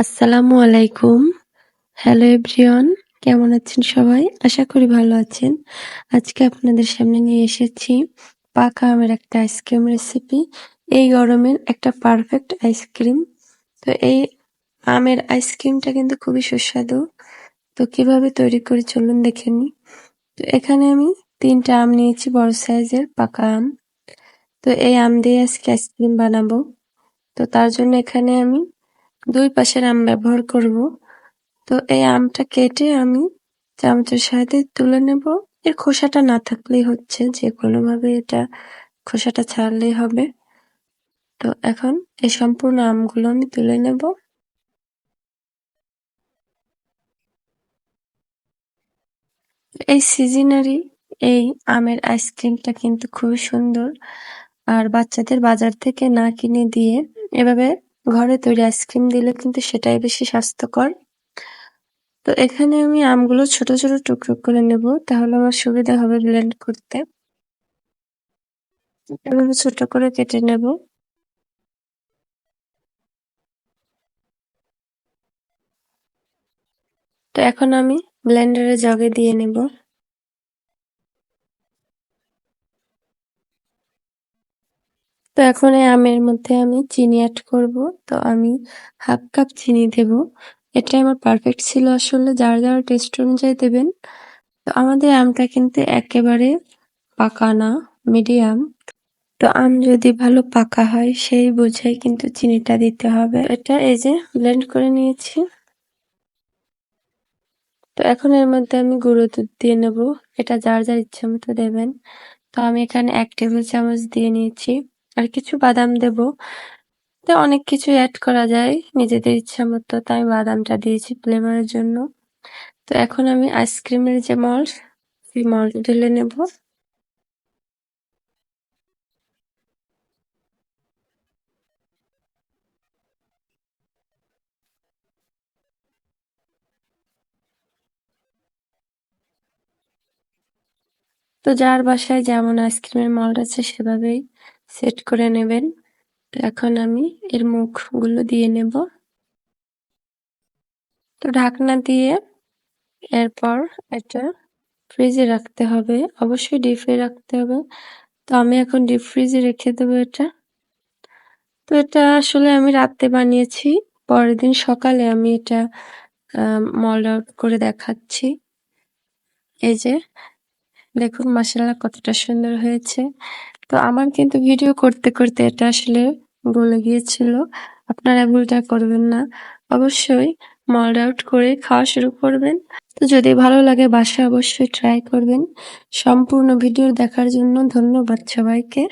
আসসালামু আলাইকুম। Hello everyone কেমন আছেন সবাই? আশা করি ভালো আছেন। আজকে আপনাদের সামনে নিয়ে এসেছি পাকা আমের একটা আইসক্রিম রেসিপি এই গরমের একটা পারফেক্ট আইসক্রিম তো এই আমের আইসক্রিমটা কিন্তু খুবই সুস্বাদু। তো কীভাবে তৈরি করে চলুন দেখে নি তো এখানে আমি তিনটা আম নিয়েছি, বড় সাইজের পাকা আম। তো এই আম দিয়ে আজকে আইসক্রিম বানাবো। তো তার জন্য এখানে আমি দুই পাশের আম ব্যবহার করব। তো এই আমটা কেটে আমি চামচের সাহায্যে তুলে নেব। এর খোসাটা না থাকলেই হচ্ছে, যে কোনোভাবে এটা খোসাটা ছাড়লেই হবে। তো এখন এই সম্পূর্ণ আমগুলো আমি তুলে নেব। এই সিজনারি এই আমের আইসক্রিমটা কিন্তু খুবই সুন্দর। আর বাচ্চাদের বাজার থেকে না কিনে দিয়ে এভাবে ঘরে তৈরি আইসক্রিম দিলে কিন্তু সেটাই বেশি স্বাস্থ্যকর। তো এখানে আমি আমগুলো ছোট ছোট টুকরো করে নেব, তাহলে আমার সুবিধা হবে ব্লেন্ড করতে। ছোট করে কেটে নেব। তো এখন আমি ব্লেন্ডারে জগে দিয়ে নেব। তো এখন এই আমের মধ্যে আমি চিনি অ্যাড করব। তো আমি হাফ কাপ চিনি দেব। এটা আমার পারফেক্ট ছিল আসলে, যার যার টেস্ট অনুযায়ী দেবেন। তো আমাদের আমটা কিন্তু একেবারে পাকা না মিডিয়াম তো আম যদি ভালো পাকা হয়, সেই বুঝেই কিন্তু চিনিটা দিতে হবে। এটা এই যে ব্লেন্ড করে নিয়েছি। তো এখন এর মধ্যে আমি গুঁড়ো দুধ দিয়ে নেব। এটা যার যার ইচ্ছে মতো দেবেন। তো আমি এখানে এক টেবিল চামচ দিয়ে নিয়েছি। আর কিছু বাদাম দেব। তো অনেক কিছু অ্যাড করা যায়। নিজেদের ইচ্ছা মতো তাই বাদামটা দিয়েছি ফ্লেভারের জন্য। তো এখন আমি আইসক্রিমের যে মল্ট সেই মল্ট ঢেলে নেব। তো যার বাসায় যেমন আইসক্রিমের মল্ট আছে সেভাবেই সেট করে নেবেন। এখন আমি এর মুখগুলো দিয়ে নেব। তো ঢাকনা দিয়ে এরপর এটা ফ্রিজে রাখতে হবে। অবশ্যই ডিপে রাখতে হবে। তো আমি এখন ডিপ ফ্রিজে রেখে দেবো এটা। তো এটা আসলে আমি রাতে বানিয়েছি। পরের দিন সকালে আমি এটা মল আউট করে দেখাচ্ছি। এই যে, দেখুন মাসাল্লাহ কতটা সুন্দর হয়েছে। তো আমার কিন্তু ভিডিও করতে করতে এটা আসলে গলে গিয়েছিল। আপনারা ভুলটা করবেন না। অবশ্যই মল্ড আউট করে খাওয়া শুরু করবেন। তো যদি ভালো লাগে বাসায় অবশ্যই ট্রাই করবেন। সম্পূর্ণ ভিডিও দেখার জন্য ধন্যবাদ সবাইকে।